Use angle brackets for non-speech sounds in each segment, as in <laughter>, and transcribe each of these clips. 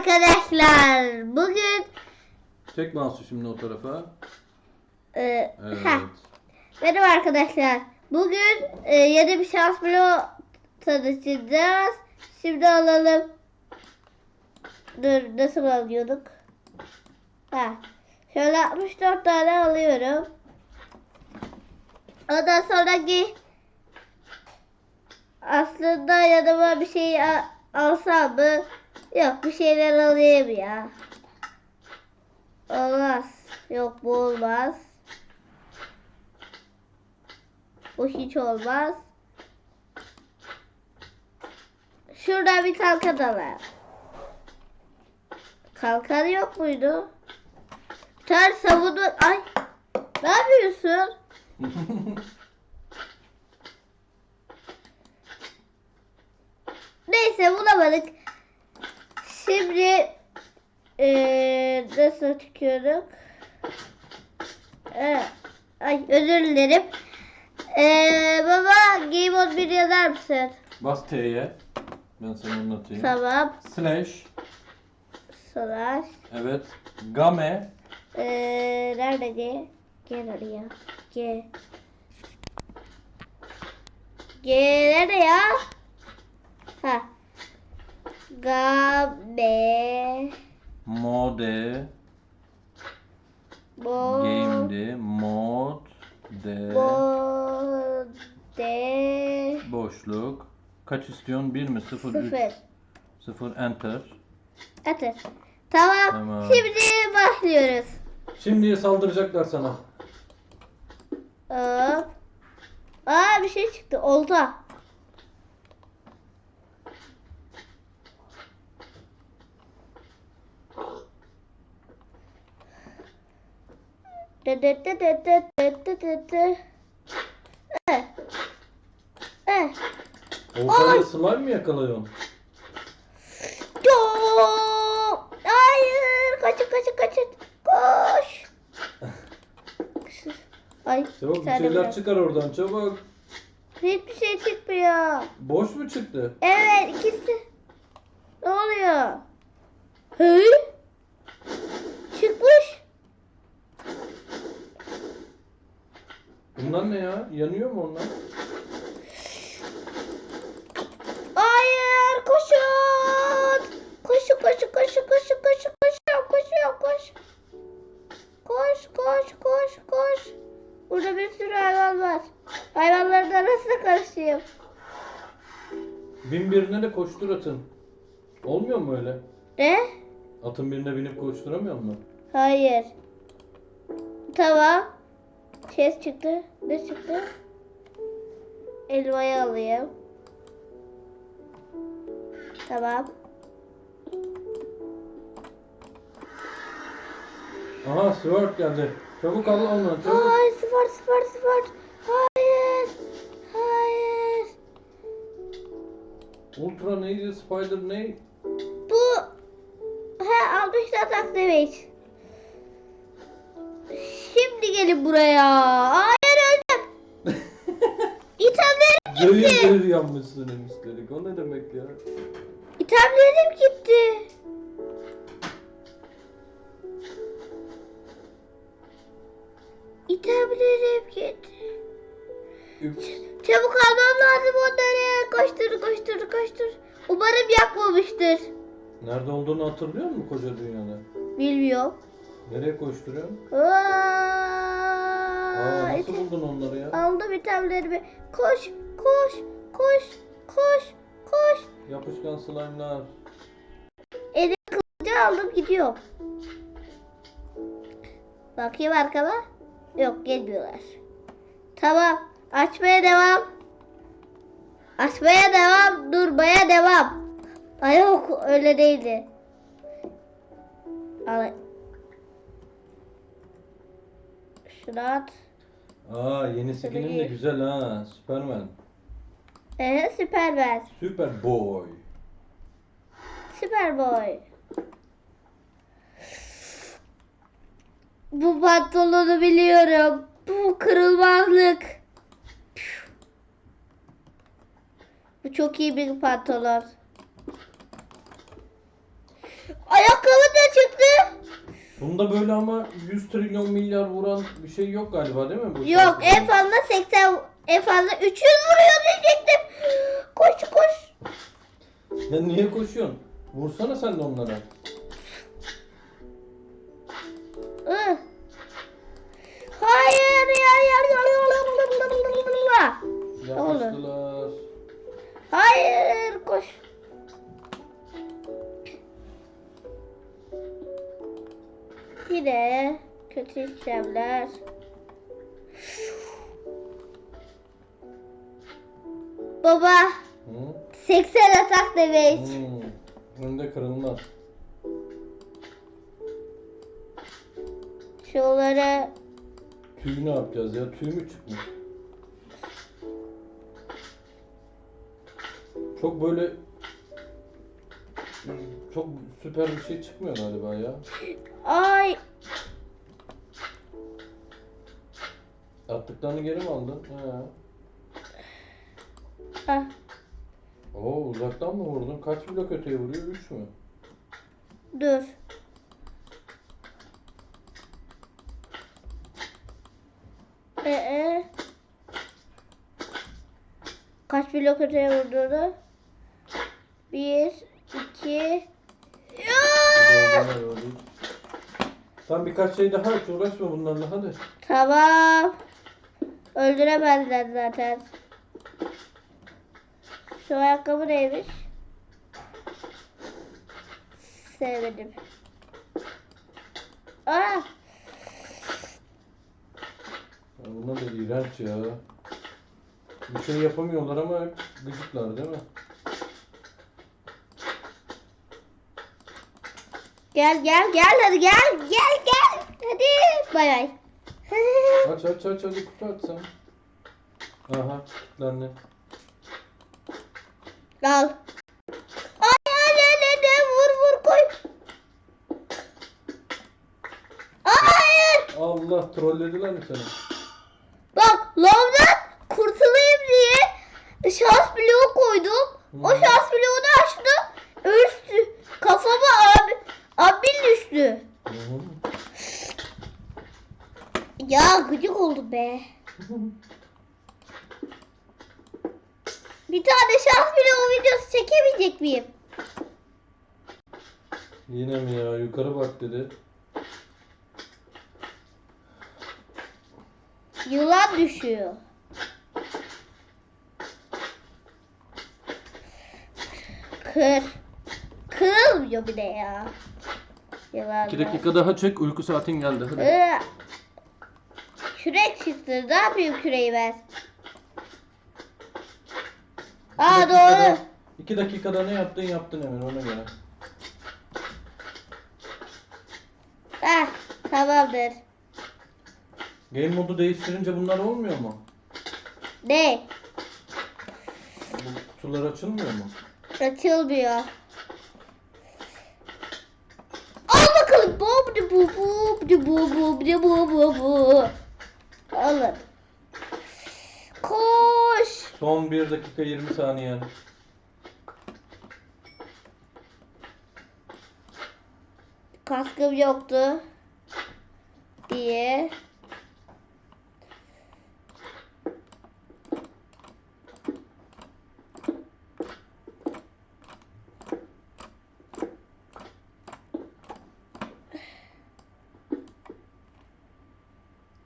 arkadaşlar. Bugün Çek mouse'u şimdi o tarafa. e, Evet. heh, merhaba arkadaşlar. Bugün e, yeni bir şans bloğu tanışacağız. Şimdi alalım. Dur nasıl alıyorduk? Ha. Şöyle 64 tane alıyorum. Ondan sonraki aslında yanıma bir şey a- alsam mı? Yok bir şeyler alayım ya. Olmaz. Yok bu olmaz. Bu hiç olmaz. Şuradan bir kalkan alalım. Kalkan yok muydu? Ter savunu... Ay! Ne yapıyorsun? <laughs> Neyse bulamadık. Şimdi eee nasıl çıkıyorduk? Ee, ay özür dilerim. Eee baba Game on 1 yazar mısın? Bas T'ye. Ben sana anlatayım. Tamam. Slash. Slash. Evet. Game. Eee nerede G? Gel oraya. G. G nerede ya? Ha. Gabe. Mode. Bo. Game'di. Mod. De. Bo. De. Boşluk. Kaç istiyorsun? 1 mi? 0, 3. Sıfır. 0 enter. Atır. Tamam. Tamam. Şimdi başlıyoruz. Şimdi saldıracaklar sana. Hop. Aa bir şey çıktı. Olta. Dı dı dı dı dı dı dı dı dı. Eh. Eh. Oltayla slime mi yakalıyorsun? Yo! Hayır. Kaçın kaçın kaçın. Koş. Ay. Çabuk bir şeyler çıkar oradan çabuk. Hiçbir şey çıkmıyor. Boş mu çıktı? Evet ikisi. Ne oluyor? Hı? Çıkmış. Bunlar ne ya? Yanıyor mu onlar? Hayır koşun. Koşun koşun koşun koşun koşun koşun koşun koş. Koş koş koş koş. Burada bir sürü hayvan var. Hayvanların arasına karışayım. Bin birine de koştur atın. Olmuyor mu öyle? Ne? Atın birine binip koşturamıyor mu? Hayır. Tamam. Ses çıktı. Ne çıktı? Elmayı alayım. Tamam. Aha Sword geldi. Çabuk al onu çabuk. Hayır sıfır sıfır sıfır. Hayır. Hayır. Ultra neydi? Spider ne? Bu he almıştı atak damage. Gelin buraya. Hayır öldüm. <laughs> İtemlerim gitti. zehir yanmışsın üstelik. O ne demek ya? İtemlerim gitti. İtemlerim gitti. Üps. Çabuk almam lazım onları. Koştur koştur koştur. Umarım yakmamıştır. Nerede olduğunu hatırlıyor musun koca dünyada? Bilmiyorum. Nereye koşturuyorsun? Aa, Aa, nasıl buldun onları ya? Aldım itemlerimi. Koş koş koş koş koş. Yapışkan slime'lar. Elim kılıcı aldım gidiyor. Bakayım arkama. Yok gelmiyorlar. Tamam. Açmaya devam. Açmaya devam. Durmaya devam. Ay yok öyle değildi. Al. Şunu at. Aa yeni skinin de güzel ha. Superman. Ee, Süpermen. Super Boy. Süperboy. Bu pantolonu biliyorum. Bu kırılmazlık. Bu çok iyi bir pantolon. Ayakkabı da çıktı. Bunda böyle ama 100 trilyon milyar vuran bir şey yok galiba değil mi? Bu Yok şarkıda? en fazla 80 en fazla 300 vuruyor diyecektim. Koş koş. Ya niye koşuyorsun? Vursana sen de onlara. Ih. Hayır ya ya ya. Yaklaştılar. Hayır koş. Yine kötü işlemler. Baba Hı? 80 atak demek. Hmm. Önde kırılmaz. Şunları Tüy ne yapacağız ya? Tüy mü çıkmış? Çok böyle çok süper bir şey çıkmıyor galiba ya. ay Attıklarını geri mi aldın? He. ah, Oo uzaktan mı vurdun? Kaç blok öteye vuruyor? 3 mü? dur. Ee, kaç blok öteye vurduğunu? Bir, iki. Tam birkaç şey daha uğraşma bunlarla hadi. Tamam. Öldüremezler zaten. Şu ayakkabı neymiş? Sevmedim. Aa, bunlar da iğrenç ya. Bir şey yapamıyorlar ama hep gıcıklar değil mi? gel gel gel hadi gel gel gel. Hadi bay bay. Aç aç aç hadi kutu aç sen. Aha kilitlendi. Al. Ay ay ay ay, ay, vur vur koy. Hayır. Allah trollediler mi seni? Bak lavdan kurtulayım diye şans bloğu koydum. O Hı. şans bloğunu açtım. Üstü kafama abi abin düştü. Hı hı. Ya gıcık oldu be. Tane şans bloğu videosu çekemeyecek miyim? Yine mi ya? Yukarı bak dedi. Yılan düşüyor. Kır. Kırılmıyor bir de ya. Yılan. 2 dakika daha çek uyku saatin geldi hadi. Iı. Kürek çıktı. Ne yapayım küreği ben? Aa doğru. 2 dakikada ne yaptın yaptın hemen ona göre. Heh, tamamdır. Game modu değiştirince bunlar olmuyor mu? Ne? Bu kutular açılmıyor mu? Açılmıyor. Al bakalım. De bu bu bu bu de bu bu bu. Alın. Koş. Son 1 dakika 20 saniye. Kaskım yoktu. Diye.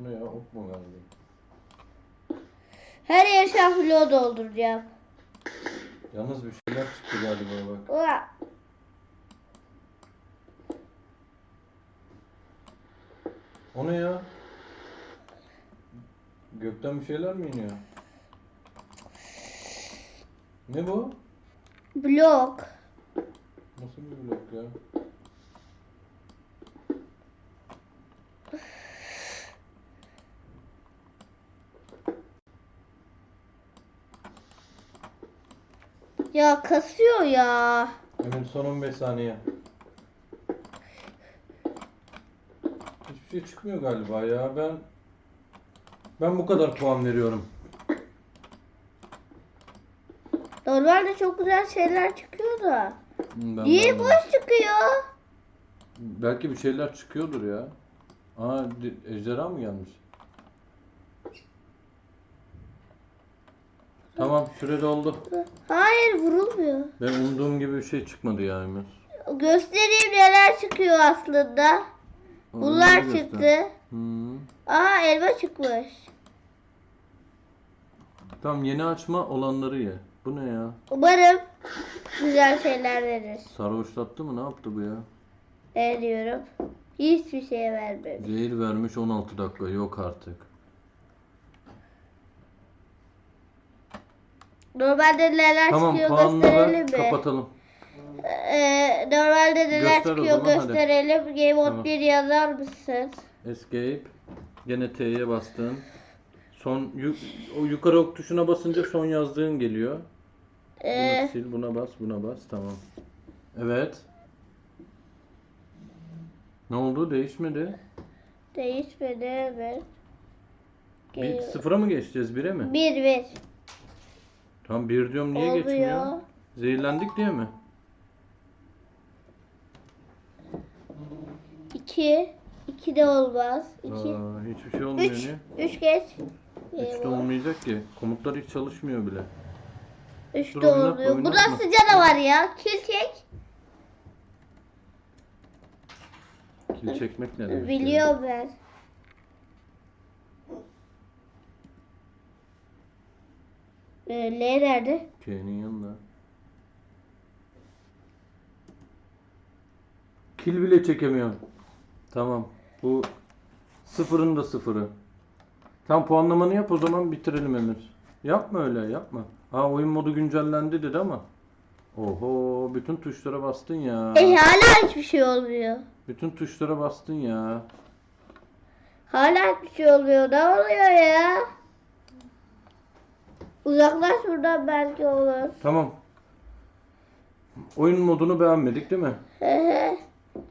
O ne ya? Ok mu geldi? Her yer şahlo dolduracağım. Yalnız bir şeyler çıktı galiba bak. Ua. O ne ya? Gökten bir şeyler mi iniyor? Ne bu? Blok. Nasıl bir blok ya? Ya kasıyor ya. Hemen son 15 saniye. Hiçbir şey çıkmıyor galiba ya. Ben ben bu kadar puan veriyorum. Normalde çok güzel şeyler çıkıyor da. Hmm, Ben Niye boş çıkıyor? Belki bir şeyler çıkıyordur ya. Aa ejderha mı gelmiş? Tamam süre doldu. Hayır vurulmuyor. Ben umduğum gibi bir şey çıkmadı ya Emir. Göstereyim neler çıkıyor aslında. Bunlar göster. çıktı. Hmm. Aa elma çıkmış. Tamam yeni açma olanları ye. Bu ne ya? Umarım güzel şeyler verir. Sarhoşlattı mı? Ne yaptı bu ya? Ne diyorum? Hiçbir şeye vermemiş. Zehir vermiş 16 dakika. Yok artık. Normalde neler Tamam çıkıyor gösterelim ver mi? kapatalım. Ee, normalde neler Göster çıkıyor zaman, hadi. gösterelim. Game Tamam. 1 yazar mısın? Escape. Gene T'ye bastın. Son yu- o yukarı ok tuşuna basınca son yazdığın geliyor. Bunu Ee, sil, buna bas, buna bas. Tamam. Evet. Ne oldu? Değişmedi. değişmedi evet. Bir sıfıra mı geçeceğiz? Bire mi? 1 1 Tamam bir diyorum niye oluyor. geçmiyor? Zehirlendik diye mi? 2 2 de olmaz. 2 Aa, hiçbir şey olmuyor 3 niye? 3 geç. Hiç de olmayacak ki. Komutlar hiç çalışmıyor bile. 3 Dur, de oynatma, oluyor. Bu oynatma. nasıl canavar ya? Kil çek. Kil çekmek ne demek? ya? Biliyorum ben. Ee, L nerede? K'nin yanında. Kil bile çekemiyorum. Tamam. Bu sıfırın da sıfırı. Tam puanlamanı yap o zaman bitirelim Emir. Yapma öyle yapma. Ha oyun modu güncellendi dedi ama. Oho bütün tuşlara bastın ya. E hala hiçbir şey olmuyor. Bütün tuşlara bastın ya. Hala hiçbir şey olmuyor. Ne oluyor ya? Uzaklaş buradan belki olur. Tamam. Oyun modunu beğenmedik değil mi?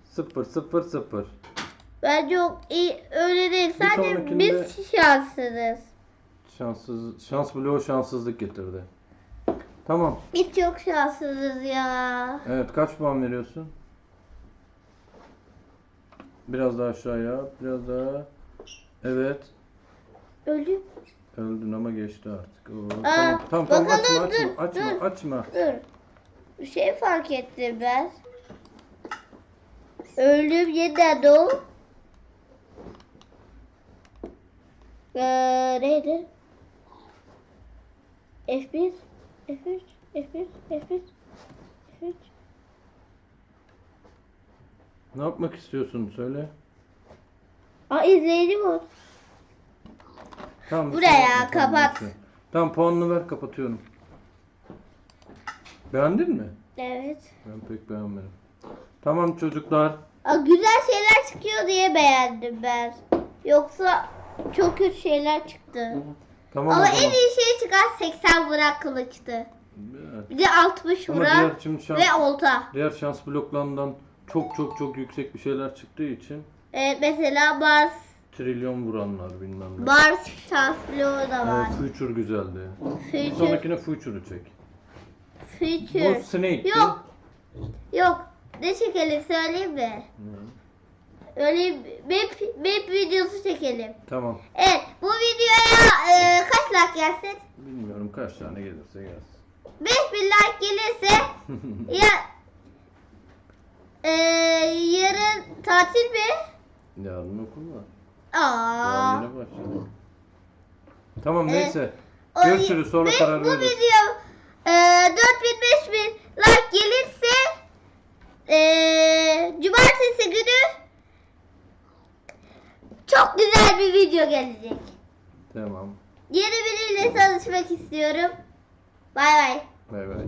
Sıfır sıfır sıfır. Bence o iyi, öyle değil. Bir Sadece sonrakinde- biz şanssızız. Şanssız, şans bloğu şanssızlık getirdi. Tamam. Biz çok şanssızız ya. Evet kaç puan veriyorsun? Biraz daha aşağıya, biraz daha. Evet. Ölüm. Öldün ama geçti artık. Oo, Aa, tamam tamam tamam bakalım, açma dur, açma dur. açma. Dur. Bir şey fark ettim ben. Öldüm yeniden doğ. Ee, neydi? F1 F3 F1 F1 F3 Ne yapmak istiyorsun söyle. Aa izleyici bu. Tamam. Buraya kapat. Tamam puanını ver kapatıyorum. Beğendin mi? Evet. Ben pek beğenmedim. Tamam çocuklar. Aa, güzel şeyler çıkıyor diye beğendim ben. Yoksa çok kötü şeyler çıktı. Tamam Ama en iyi şey çıkan 80 vuran kılıçtı. Evet. Bir de 60 Ama vuran diğer şimdi şans, ve olta. diğer şans bloklarından çok çok çok yüksek bir şeyler çıktığı için Evet, mesela Mars, trilyon vuranlar bilmem ne. Mars şans bloğu da var. Evet, Future güzeldi. Bir Future, sonrakine Future'u çek. Future. Bu Snake'ti. Yok. Yok. Ne çekelim söyleyeyim mi? Hı, Öyle map, map videosu çekelim. Tamam. Evet bu videoya e, kaç like gelsin? Bilmiyorum kaç tane gelirse gelsin. 5000 like gelirse <laughs> ya e, yarın tatil mi? Yarın okul var. Aa. Başladı. Tamam Ee, neyse. O- Görüşürüz sonra ve karar Bu veririz. video e, 4000 5000 like gelirse e, cumartesi günü çok güzel bir video gelecek. Tamam. Yeni biriyle tanışmak istiyorum. Bay bay. Bay bay.